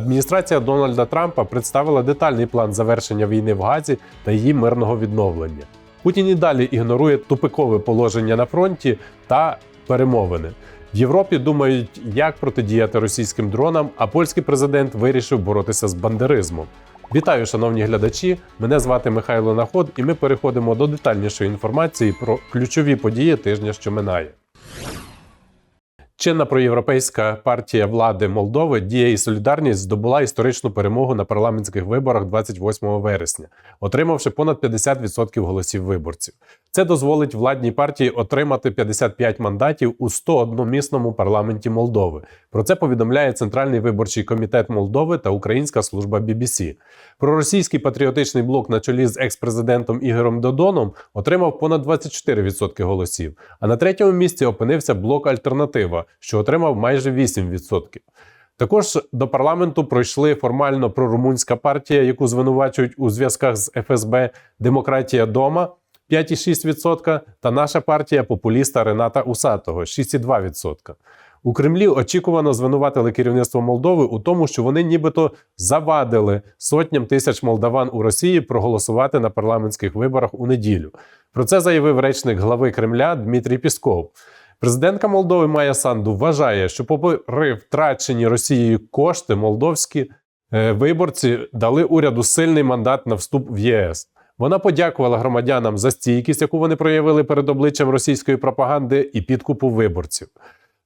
Адміністрація Дональда Трампа представила детальний план завершення війни в Газі та її мирного відновлення. Путін і далі ігнорує тупикове положення на фронті та перемовини. В Європі думають, як протидіяти російським дронам, а польський президент вирішив боротися з бандеризмом. Вітаю, шановні глядачі! Мене звати Михайло Наход, і ми переходимо до детальнішої інформації про ключові події тижня, що минає. Чинна проєвропейська партія влади Молдови Дія і Солідарність здобула історичну перемогу на парламентських виборах 28 вересня, отримавши понад 50% голосів виборців. Це дозволить владній партії отримати 55 мандатів у 101-місному парламенті Молдови. Про це повідомляє Центральний виборчий комітет Молдови та Українська служба BBC. Проросійський патріотичний блок на чолі з екс-президентом Ігорем Додоном отримав понад 24% голосів. А на третьому місці опинився блок Альтернатива, що отримав майже 8%. Також до парламенту пройшли формально прорумунська партія, яку звинувачують у зв'язках з ФСБ Демократія Дома 5,6% та наша партія популіста Рената Усатого 6,2%. У Кремлі очікувано звинуватили керівництво Молдови у тому, що вони нібито завадили сотням тисяч молдаван у Росії проголосувати на парламентських виборах у неділю. Про це заявив речник глави Кремля Дмитрій Пісков. Президентка Молдови Майя Санду вважає, що попри втрачені Росією кошти, молдовські е, виборці дали уряду сильний мандат на вступ в ЄС. Вона подякувала громадянам за стійкість, яку вони проявили перед обличчям російської пропаганди і підкупу виборців.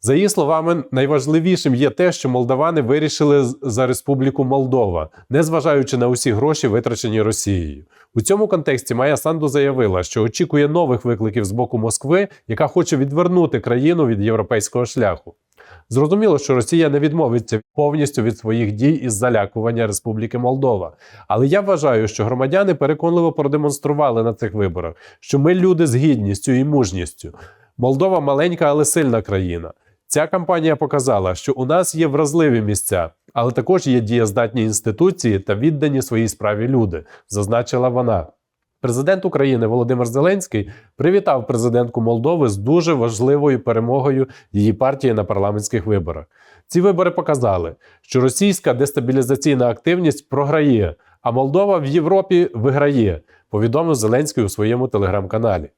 За її словами, найважливішим є те, що молдавани вирішили за Республіку Молдова, незважаючи на усі гроші, витрачені Росією. У цьому контексті Майя Санду заявила, що очікує нових викликів з боку Москви, яка хоче відвернути країну від європейського шляху. Зрозуміло, що Росія не відмовиться повністю від своїх дій із залякування Республіки Молдова. Але я вважаю, що громадяни переконливо продемонстрували на цих виборах, що ми люди з гідністю і мужністю. Молдова маленька, але сильна країна. Ця кампанія показала, що у нас є вразливі місця, але також є дієздатні інституції та віддані своїй справі люди, зазначила вона. Президент України Володимир Зеленський привітав президентку Молдови з дуже важливою перемогою її партії на парламентських виборах. Ці вибори показали, що російська дестабілізаційна активність програє, а Молдова в Європі виграє, повідомив Зеленський у своєму телеграм-каналі.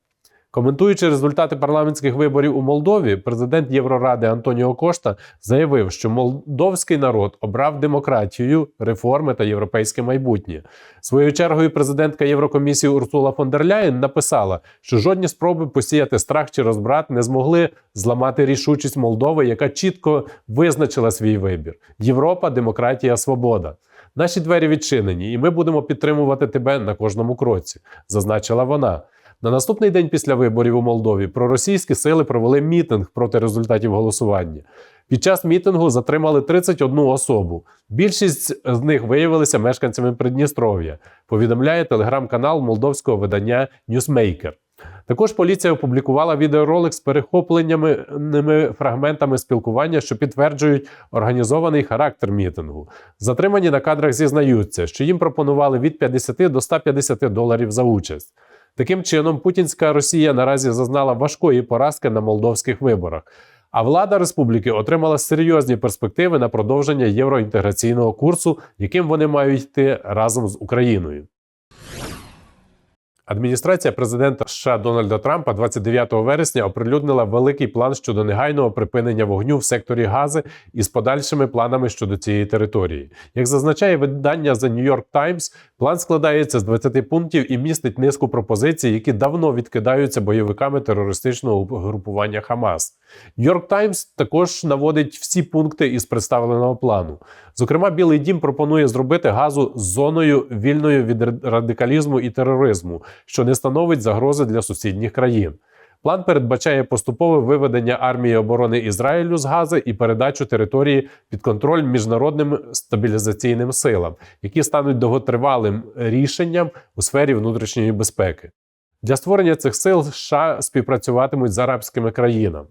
Коментуючи результати парламентських виборів у Молдові, президент Євроради Антоніо Кошта заявив, що молдовський народ обрав демократію, реформи та європейське майбутнє. Своєю чергою президентка Єврокомісії Урсула фон дер Ляєн написала, що жодні спроби посіяти страх чи розбрат не змогли зламати рішучість Молдови, яка чітко визначила свій вибір: Європа, демократія, свобода. Наші двері відчинені, і ми будемо підтримувати тебе на кожному кроці, зазначила вона. На наступний день після виборів у Молдові проросійські сили провели мітинг проти результатів голосування. Під час мітингу затримали 31 особу. Більшість з них виявилися мешканцями Придністров'я. Повідомляє телеграм-канал молдовського видання Newsmaker. Також поліція опублікувала відеоролик з перехопленнями фрагментами спілкування, що підтверджують організований характер мітингу. Затримані на кадрах зізнаються, що їм пропонували від 50 до 150 доларів за участь. Таким чином, путінська Росія наразі зазнала важкої поразки на молдовських виборах. А влада республіки отримала серйозні перспективи на продовження євроінтеграційного курсу, яким вони мають йти разом з Україною. Адміністрація президента США Дональда Трампа 29 вересня оприлюднила великий план щодо негайного припинення вогню в секторі Гази із подальшими планами щодо цієї території. Як зазначає видання The New York Times, план складається з 20 пунктів і містить низку пропозицій, які давно відкидаються бойовиками терористичного угрупування Хамас. New York Times також наводить всі пункти із представленого плану. Зокрема, Білий Дім пропонує зробити газу зоною вільною від радикалізму і тероризму, що не становить загрози для сусідніх країн. План передбачає поступове виведення армії оборони Ізраїлю з Гази і передачу території під контроль міжнародним стабілізаційним силам, які стануть довготривалим рішенням у сфері внутрішньої безпеки. Для створення цих сил США співпрацюватимуть з арабськими країнами.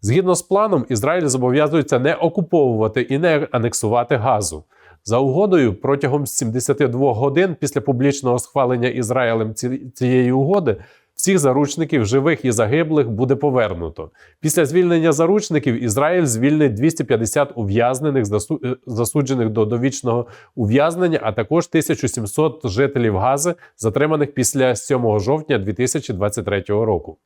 Згідно з планом, Ізраїль зобов'язується не окуповувати і не анексувати газу. За угодою, протягом 72 годин після публічного схвалення Ізраїлем цієї угоди Всіх заручників, живих і загиблих, буде повернуто. Після звільнення заручників Ізраїль звільнить 250 ув'язнених, е, засуджених до довічного ув'язнення, а також 1700 жителів Гази, затриманих після 7 жовтня 2023 року.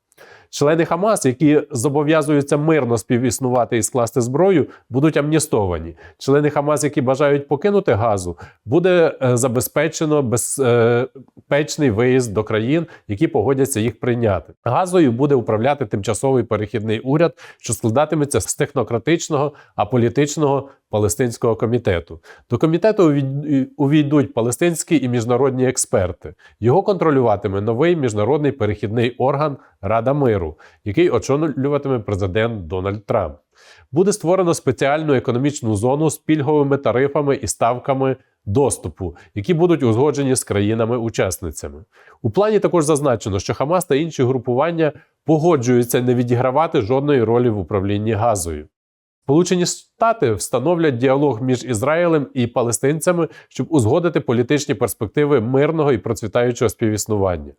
Члени Хамас, які зобов'язуються мирно співіснувати і скласти зброю, будуть амністовані. Члени Хамас, які бажають покинути газу, буде е, забезпечено безпечний виїзд до країн, які погодяться їх прийняти. Газою буде управляти тимчасовий перехідний уряд, що складатиметься з технократичного, аполітичного палестинського комітету. До комітету увій- увійдуть палестинські і міжнародні експерти. Його контролюватиме новий міжнародний перехідний орган Рада миру, який очолюватиме президент Дональд Трамп. Буде створено спеціальну економічну зону з пільговими тарифами і ставками доступу, які будуть узгоджені з країнами-учасницями. У плані також зазначено, що Хамас та інші групування погоджуються не відігравати жодної ролі в управлінні газою. Сполучені Штати встановлять діалог між Ізраїлем і палестинцями, щоб узгодити політичні перспективи мирного і процвітаючого співіснування.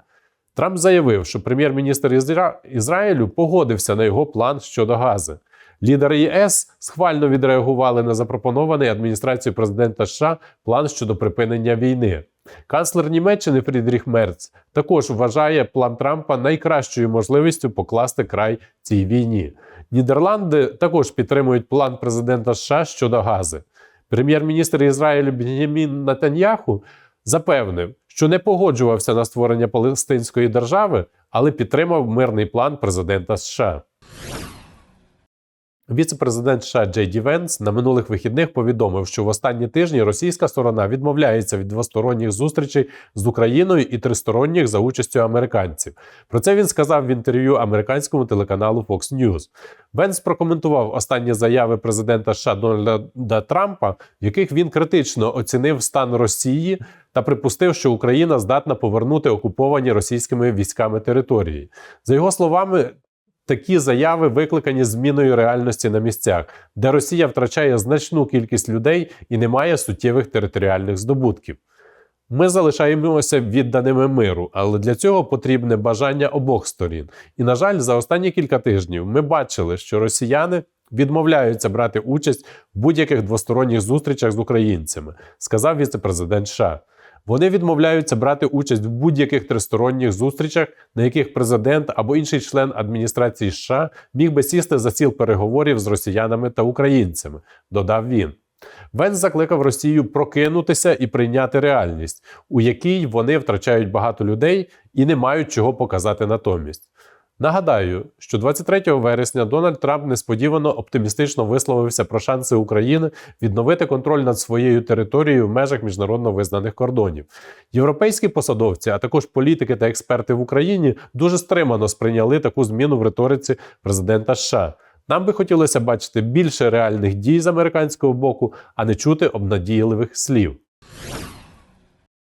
Трамп заявив, що прем'єр-міністр Ізра... Ізраїлю погодився на його план щодо Гази. Лідери ЄС схвально відреагували на запропонований адміністрацією президента США план щодо припинення війни. Канцлер Німеччини Фрідріх Мерц також вважає план Трампа найкращою можливістю покласти край цій війні. Нідерланди також підтримують план президента США щодо Гази. Прем'єр-міністр Ізраїлю Бенямін Натаньяху запевнив, що не погоджувався на створення Палестинської держави, але підтримав мирний план президента США. Віце-президент США Джей Ді Венс на минулих вихідних повідомив, що в останні тижні російська сторона відмовляється від двосторонніх зустрічей з Україною і тристоронніх за участю американців. Про це він сказав в інтерв'ю американському телеканалу Fox News. Венс прокоментував останні заяви президента США Дональда Трампа, в яких він критично оцінив стан Росії та припустив, що Україна здатна повернути окуповані російськими військами території. За його словами. Такі заяви викликані зміною реальності на місцях, де Росія втрачає значну кількість людей і не має суттєвих територіальних здобутків. Ми залишаємося відданими миру, але для цього потрібне бажання обох сторін. І, на жаль, за останні кілька тижнів ми бачили, що росіяни відмовляються брати участь в будь-яких двосторонніх зустрічах з українцями, сказав віце-президент США. Вони відмовляються брати участь в будь-яких тристоронніх зустрічах, на яких президент або інший член адміністрації США міг би сісти за стіл переговорів з росіянами та українцями, додав він. Венс закликав Росію прокинутися і прийняти реальність, у якій вони втрачають багато людей і не мають чого показати натомість. Нагадаю, що 23 вересня Дональд Трамп несподівано оптимістично висловився про шанси України відновити контроль над своєю територією в межах міжнародно визнаних кордонів. Європейські посадовці, а також політики та експерти в Україні дуже стримано сприйняли таку зміну в риториці президента США. Нам би хотілося бачити більше реальних дій з американського боку, а не чути обнадійливих слів.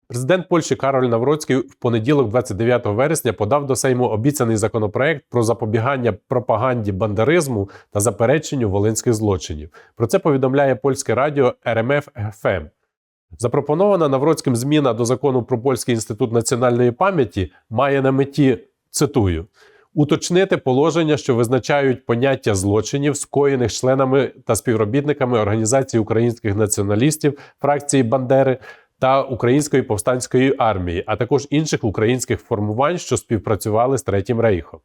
Президент Польщі Кароль Навроцький в понеділок, 29 вересня, подав до Сейму обіцяний законопроект про запобігання пропаганді бандеризму та запереченню волинських злочинів. Про це повідомляє польське радіо РМФ ФМ. Запропонована Навроцьким зміна до закону про Польський інститут національної пам'яті має на меті цитую. Уточнити положення, що визначають поняття злочинів, скоєних членами та співробітниками організації українських націоналістів фракції Бандери та Української повстанської армії, а також інших українських формувань, що співпрацювали з Третім Рейхом.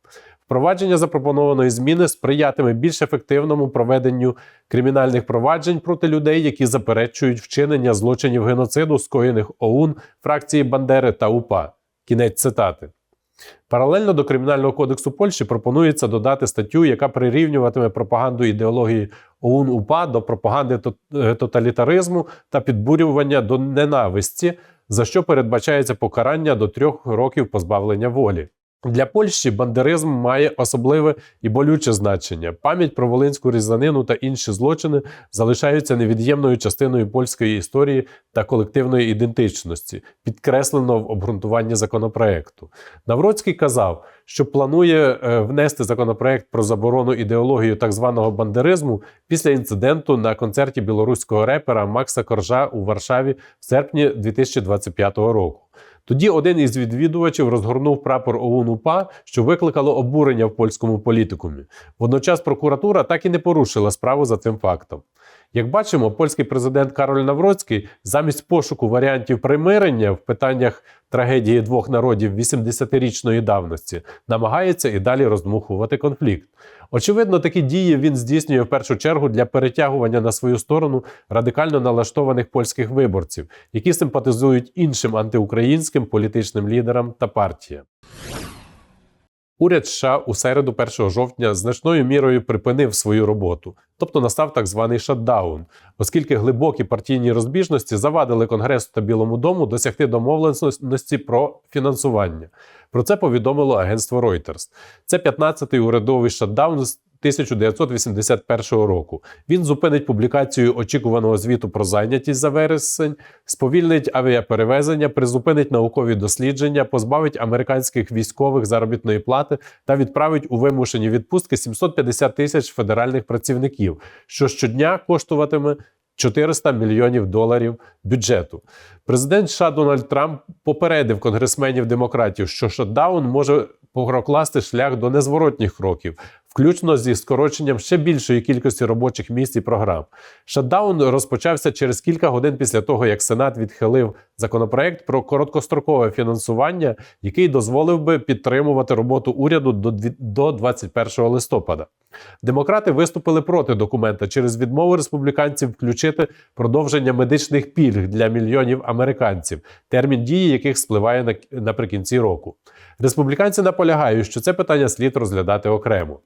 Впровадження запропонованої зміни сприятиме більш ефективному проведенню кримінальних проваджень проти людей, які заперечують вчинення злочинів геноциду, скоєних ОУН, фракції Бандери та УПА. Кінець цитати. Паралельно до Кримінального кодексу Польщі пропонується додати статтю, яка прирівнюватиме пропаганду ідеології ОУН УПА до пропаганди тоталітаризму та підбурювання до ненависті, за що передбачається покарання до трьох років позбавлення волі. Для Польщі бандеризм має особливе і болюче значення. Пам'ять про волинську різанину та інші злочини залишаються невід'ємною частиною польської історії та колективної ідентичності, підкреслено в обґрунтуванні законопроекту. Навроцький казав, що планує е, внести законопроект про заборону ідеології так званого бандеризму після інциденту на концерті білоруського репера Макса Коржа у Варшаві в серпні 2025 року. Тоді один із відвідувачів розгорнув прапор ОУН-УПА, що викликало обурення в польському політикумі. Водночас прокуратура так і не порушила справу за цим фактом. Як бачимо, польський президент Кароль Навроцький замість пошуку варіантів примирення в питаннях трагедії двох народів 80-річної давності намагається і далі роздмухувати конфлікт. Очевидно, такі дії він здійснює в першу чергу для перетягування на свою сторону радикально налаштованих польських виборців, які симпатизують іншим антиукраїнським політичним лідерам та партіям. Уряд США у середу 1 жовтня значною мірою припинив свою роботу, тобто настав так званий шатдаун, оскільки глибокі партійні розбіжності завадили Конгресу та Білому дому досягти домовленості про фінансування. Про це повідомило агентство Reuters. Це 15-й урядовий шатдаун з 1981 року. Він зупинить публікацію очікуваного звіту про зайнятість за вересень, сповільнить авіаперевезення, призупинить наукові дослідження, позбавить американських військових заробітної плати та відправить у вимушені відпустки 750 тисяч федеральних працівників, що щодня коштуватиме 400 мільйонів доларів бюджету. Президент США Дональд Трамп попередив конгресменів демократів, що шатдаун може прокласти шлях до незворотніх кроків, включно зі скороченням ще більшої кількості робочих місць і програм. Шатдаун розпочався через кілька годин після того, як Сенат відхилив законопроект про короткострокове фінансування, який дозволив би підтримувати роботу уряду до дві- до 21 листопада. Демократи виступили проти документа через відмову республіканців включити продовження медичних пільг для мільйонів американців, термін дії яких спливає наприкінці року. Республіканці наполягають, що це питання слід розглядати окремо.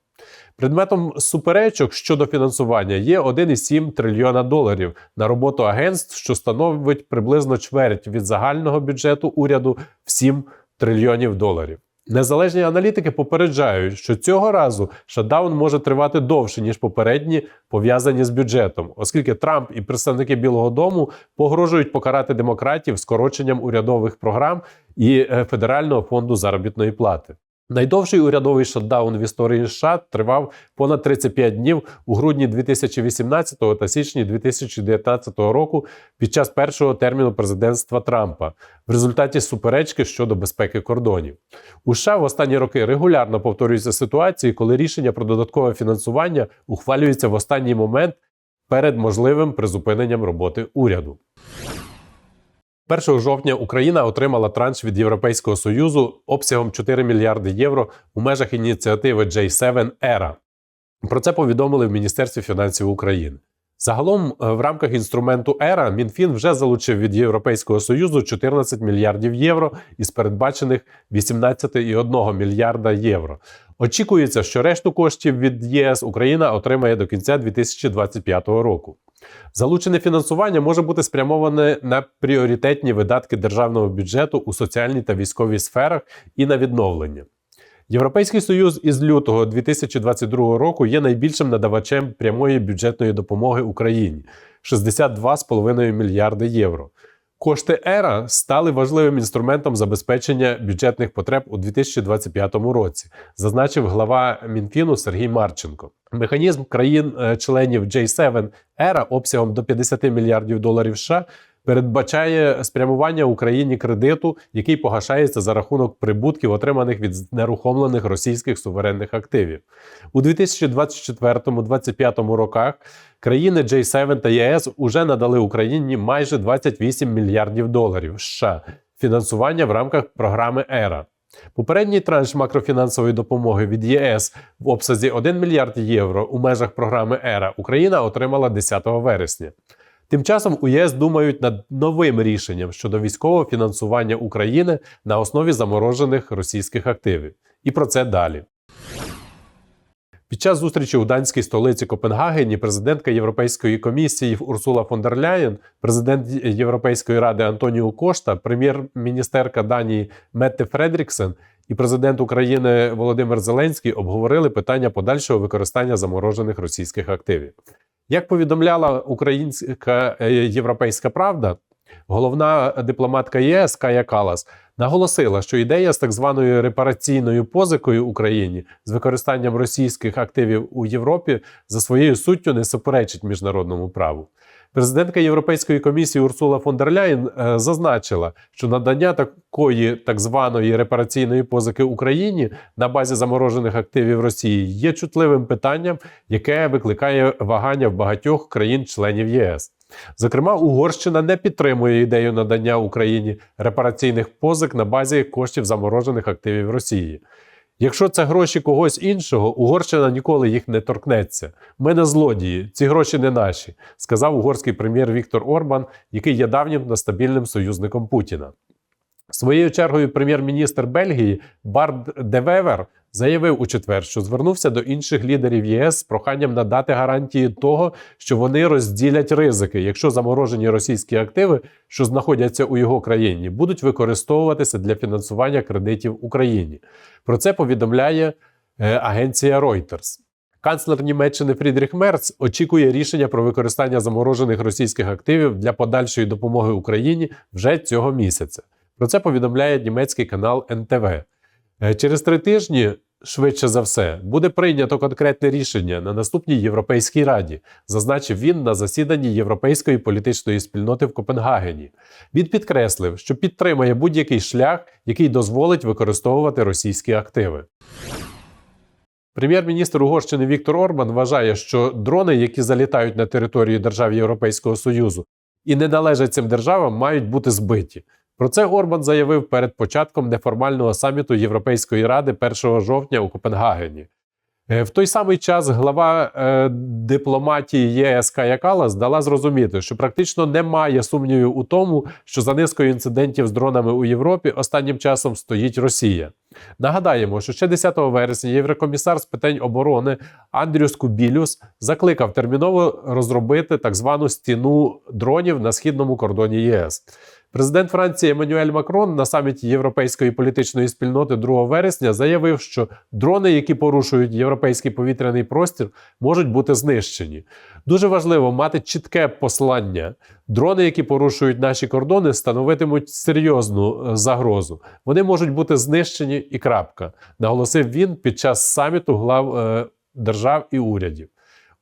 Предметом суперечок щодо фінансування є 1,7 трильйона доларів на роботу агентств, що становить приблизно чверть від загального бюджету уряду в 7 трильйонів доларів. Незалежні аналітики попереджають, що цього разу шатдаун може тривати довше ніж попередні, пов'язані з бюджетом, оскільки Трамп і представники Білого Дому погрожують покарати демократів скороченням урядових програм і е, федерального фонду заробітної плати. Найдовший урядовий шатдаун в історії США тривав понад 35 днів у грудні 2018 та січні 2019 року під час першого терміну президентства Трампа в результаті суперечки щодо безпеки кордонів. У США в останні роки регулярно повторюються ситуації, коли рішення про додаткове фінансування ухвалюється в останній момент перед можливим призупиненням роботи уряду. 1 жовтня Україна отримала транш від Європейського союзу обсягом 4 мільярди євро у межах ініціативи J7 ERA. Про це повідомили в Міністерстві фінансів України. Загалом, е, в рамках інструменту ERA Мінфін вже залучив від Європейського союзу 14 мільярдів євро із передбачених 18,1 мільярда євро. Очікується, що решту коштів від ЄС Україна отримає до кінця 2025 року. Залучене фінансування може бути спрямоване на пріоритетні видатки державного бюджету у соціальній та військовій сферах і на відновлення. Європейський союз із лютого 2022 року є найбільшим надавачем прямої бюджетної допомоги Україні 62,5 мільярди євро. Кошти ЕРА стали важливим інструментом забезпечення бюджетних потреб у 2025 році, зазначив глава Мінфіну Сергій Марченко. Механізм країн-членів J7 ЕРА обсягом до 50 мільярдів доларів США передбачає спрямування Україні кредиту, який погашається за рахунок прибутків, отриманих від знерухомлених російських суверенних активів. У 2024-2025 роках країни J7 та ЄС уже надали Україні майже 28 мільярдів доларів США фінансування в рамках програми ЕРА. Попередній транш макрофінансової допомоги від ЄС в обсязі 1 мільярд євро у межах програми ЕРА Україна отримала 10 вересня. Тим часом у ЄС думають над новим рішенням щодо військового фінансування України на основі заморожених російських активів. І про це далі. Під час зустрічі у данській столиці Копенгагені президентка Європейської комісії Урсула фон дер Ляєн, президент Європейської ради Антоніо Кошта, прем'єр-міністерка Данії Метте Фредріксен і президент України Володимир Зеленський обговорили питання подальшого використання заморожених російських активів. Як повідомляла українська е, європейська правда, головна дипломатка ЄС Кая Калас наголосила, що ідея з так званою репараційною позикою Україні з використанням російських активів у Європі за своєю суттю не суперечить міжнародному праву. Президентка Європейської комісії Урсула фон дер Ляєн е, зазначила, що надання такої так званої репараційної позики Україні на базі заморожених активів Росії є чутливим питанням, яке викликає вагання в багатьох країн-членів ЄС. Зокрема, Угорщина не підтримує ідею надання Україні репараційних позик на базі коштів заморожених активів Росії. Якщо це гроші когось іншого, Угорщина ніколи їх не торкнеться. Ми не злодії, ці гроші не наші, сказав угорський прем'єр Віктор Орбан, який є давнім нестабільним союзником Путіна. Своєю чергою прем'єр-міністр Бельгії Бард Девевер заявив у четвер, що звернувся до інших лідерів ЄС з проханням надати гарантії того, що вони розділять ризики, якщо заморожені російські активи, що знаходяться у його країні, будуть використовуватися для фінансування кредитів Україні. Про це повідомляє е, агенція Reuters. Канцлер Німеччини Фрідріх Мерц очікує рішення про використання заморожених російських активів для подальшої допомоги Україні вже цього місяця. Про це повідомляє німецький канал НТВ. Е, Через три тижні, швидше за все, буде прийнято конкретне рішення на наступній Європейській раді, зазначив він на засіданні Європейської політичної спільноти в Копенгагені. Він підкреслив, що підтримає будь-який шлях, який дозволить використовувати російські активи. Прем'єр-міністр Угорщини Віктор Орбан вважає, що дрони, які залітають на територію держав Європейського Союзу і не належать цим державам, мають бути збиті. Про це Орбан заявив перед початком неформального саміту Європейської ради 1 жовтня у Копенгагені. Е, В той самий час глава е, дипломатії ЄС Кая Калас дала зрозуміти, що практично немає сумнівів у тому, що за низкою інцидентів з дронами у Європі останнім часом стоїть Росія. Нагадаємо, що ще 10 вересня єврокомісар з питань оборони Андрюс Кубілюс закликав терміново розробити так звану стіну дронів на східному кордоні ЄС. Президент Франції Еммануель Макрон на саміті Європейської політичної спільноти 2 вересня заявив, що дрони, які порушують європейський повітряний простір, можуть бути знищені. Дуже важливо мати чітке послання. Дрони, які порушують наші кордони, становитимуть серйозну е, загрозу. Вони можуть бути знищені і крапка, наголосив він під час саміту глав е, держав і урядів.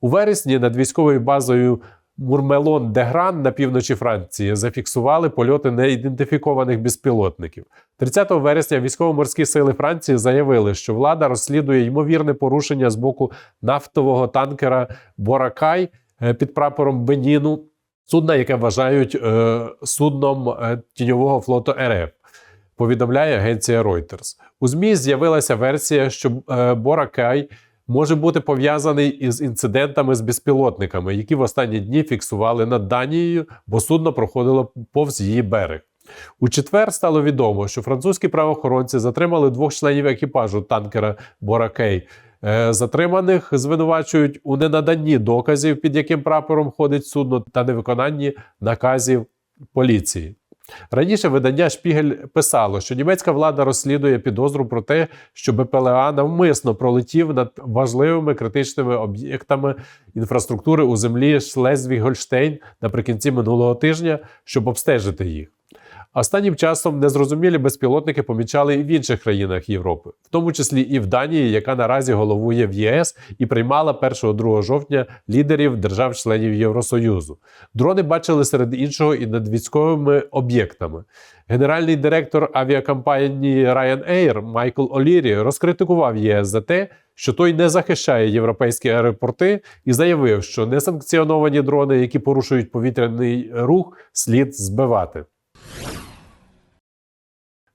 У вересні над військовою базою Мурмелон Дегран на півночі Франції зафіксували польоти неідентифікованих безпілотників. 30 вересня військово-морські сили Франції заявили, що влада розслідує ймовірне порушення з боку нафтового танкера Боракай е, під прапором Беніну, судна, яке вважають е, судном е, тіньового флоту РФ. Повідомляє агенція Reuters. У ЗМІ з'явилася версія, що е, Боракай може бути пов'язаний із інцидентами з безпілотниками, які в останні дні фіксували над Данією, бо судно проходило повз її берег. У четвер стало відомо, що французькі правоохоронці затримали двох членів екіпажу танкера Боракей. Е, Затриманих звинувачують у ненаданні доказів, під яким прапором ходить судно, та невиконанні наказів поліції. Раніше видання Шпігель писало, що німецька влада розслідує підозру про те, що БПЛА навмисно пролетів над важливими критичними об'єктами інфраструктури у землі Шлезвіг-Гольштейн наприкінці минулого тижня, щоб обстежити їх. Останнім часом незрозумілі безпілотники помічали і в інших країнах Європи, в тому числі і в Данії, яка наразі головує в ЄС і приймала 1-2 жовтня лідерів держав-членів Євросоюзу. Дрони бачили серед іншого і над військовими об'єктами. Генеральний директор авіакомпанії Ryanair Майкл Олірі розкритикував ЄС за те, що той не захищає європейські аеропорти, і заявив, що несанкціоновані дрони, які порушують повітряний рух, слід збивати.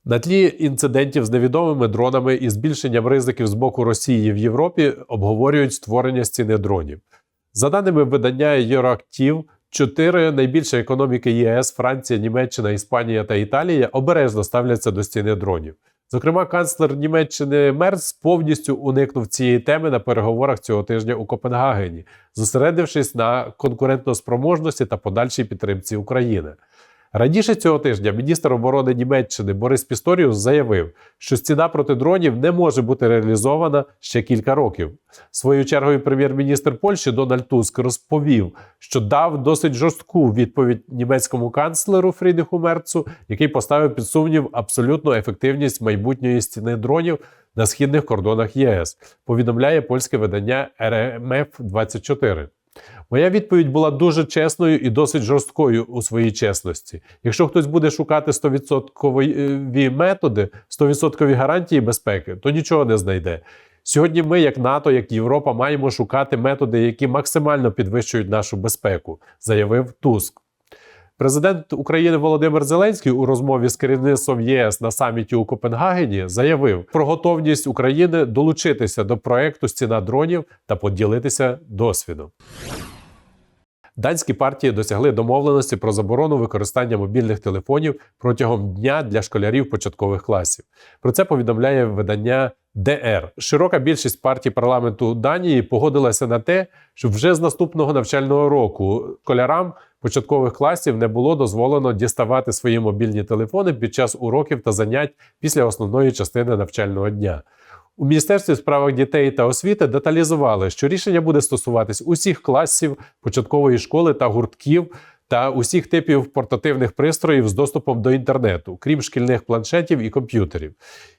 На тлі інцидентів з невідомими дронами і збільшенням ризиків з боку Росії в Європі обговорюють створення стіни дронів. За даними видання Euroactiv, чотири найбільші економіки ЄС Франція, Німеччина, Іспанія та Італія обережно ставляться до стіни дронів. Зокрема, канцлер Німеччини Мерц повністю уникнув цієї теми на переговорах цього тижня у Копенгагені, зосередившись на конкурентоспроможності та подальшій підтримці України. Раніше цього тижня міністр оборони Німеччини Борис Пісторіус заявив, що стіна проти дронів не може бути реалізована ще кілька років. Своєю чергою прем'єр-міністр Польщі Дональд Туск розповів, що дав досить жорстку відповідь німецькому канцлеру Фрідріху Мерцу, який поставив під сумнів абсолютну ефективність майбутньої стіни дронів на східних кордонах ЄС. Повідомляє польське видання РМФ 24 Моя відповідь була дуже чесною і досить жорсткою у своїй чесності. Якщо хтось буде шукати 100% методи, 100% гарантії безпеки, то нічого не знайде. Сьогодні ми, як НАТО, як Європа, маємо шукати методи, які максимально підвищують нашу безпеку, заявив Туск. Президент України Володимир Зеленський у розмові з керівництвом ЄС на саміті у Копенгагені заявив про готовність України долучитися до проекту Стіна дронів та поділитися досвідом. Данські партії досягли домовленості про заборону використання мобільних телефонів протягом дня для школярів початкових класів. Про це повідомляє видання ДР. Широка більшість партій парламенту Данії погодилася на те, що вже з наступного навчального року школярам початкових класів не було дозволено діставати свої мобільні телефони під час уроків та занять після основної частини навчального дня. У Міністерстві справах дітей та освіти деталізували, що рішення буде стосуватись усіх класів початкової школи та гуртків та усіх типів портативних пристроїв з доступом до інтернету, крім шкільних планшетів і комп'ютерів.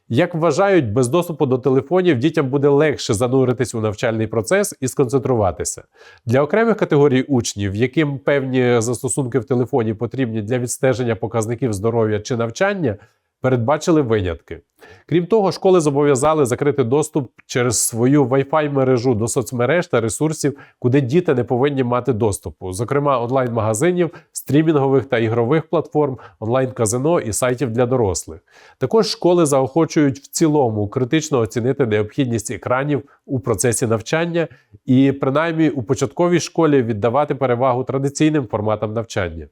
Як вважають, без доступу до телефонів дітям буде легше зануритись у навчальний процес і сконцентруватися. Для окремих категорій учнів, яким певні застосунки в телефоні потрібні для відстеження показників здоров'я чи навчання, передбачили винятки. Крім того, школи зобов'язали закрити доступ через свою Wi-Fi мережу до соцмереж та ресурсів, куди діти не повинні мати доступу, зокрема онлайн-магазинів, стрімінгових та ігрових платформ, онлайн-казино і сайтів для дорослих. Також школи заохочують в цілому критично оцінити необхідність екранів у процесі навчання і, принаймні, у початковій школі віддавати перевагу традиційним форматам навчання.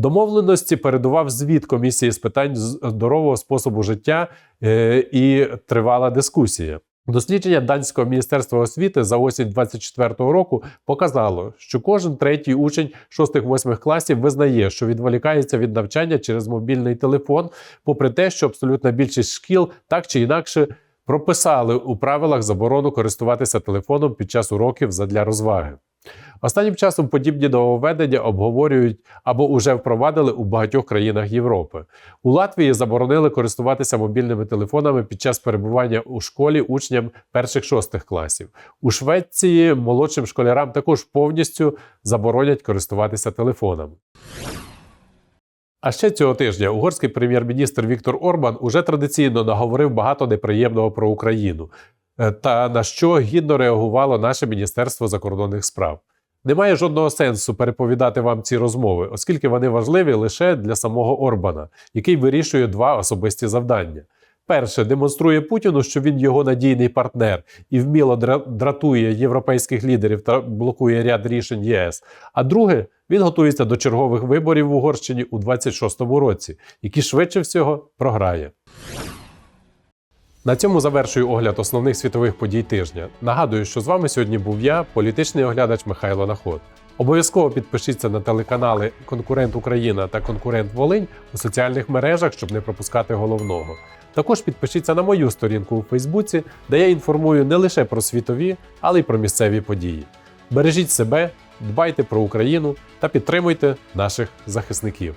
Домовленості передував звіт комісії з питань здорового способу життя е, і тривала дискусія. Дослідження данського міністерства освіти за осінь 2024 року показало, що кожен третій учень 6-8 класів визнає, що відволікається від навчання через мобільний телефон, попри те, що абсолютна більшість шкіл так чи інакше прописали у правилах заборону користуватися телефоном під час уроків задля розваги. Останнім часом подібні нововведення обговорюють або уже впровадили у багатьох країнах Європи. У Латвії заборонили користуватися мобільними телефонами під час перебування у школі учням перших шостих класів. У Швеції молодшим школярам також повністю заборонять користуватися телефоном. А ще цього тижня угорський прем'єр-міністр Віктор Орбан уже традиційно наговорив багато неприємного про Україну. Е, та на що гідно реагувало наше Міністерство закордонних справ. Немає жодного сенсу переповідати вам ці розмови, оскільки вони важливі лише для самого Орбана, який вирішує два особисті завдання. Перше, демонструє Путіну, що він його надійний партнер і вміло дратує європейських лідерів та блокує ряд рішень ЄС. А друге, він готується до чергових виборів в Угорщині у 26-му році, які швидше всього програє. На цьому завершую огляд основних світових подій тижня. Нагадую, що з вами сьогодні був я, політичний оглядач Михайло Наход. Обов'язково підпишіться на телеканали Конкурент Україна та Конкурент Волинь у соціальних мережах, щоб не пропускати головного. Також підпишіться на мою сторінку у Фейсбуці, де я інформую не лише про світові, але й про місцеві події. Бережіть себе, дбайте про Україну та підтримуйте наших захисників.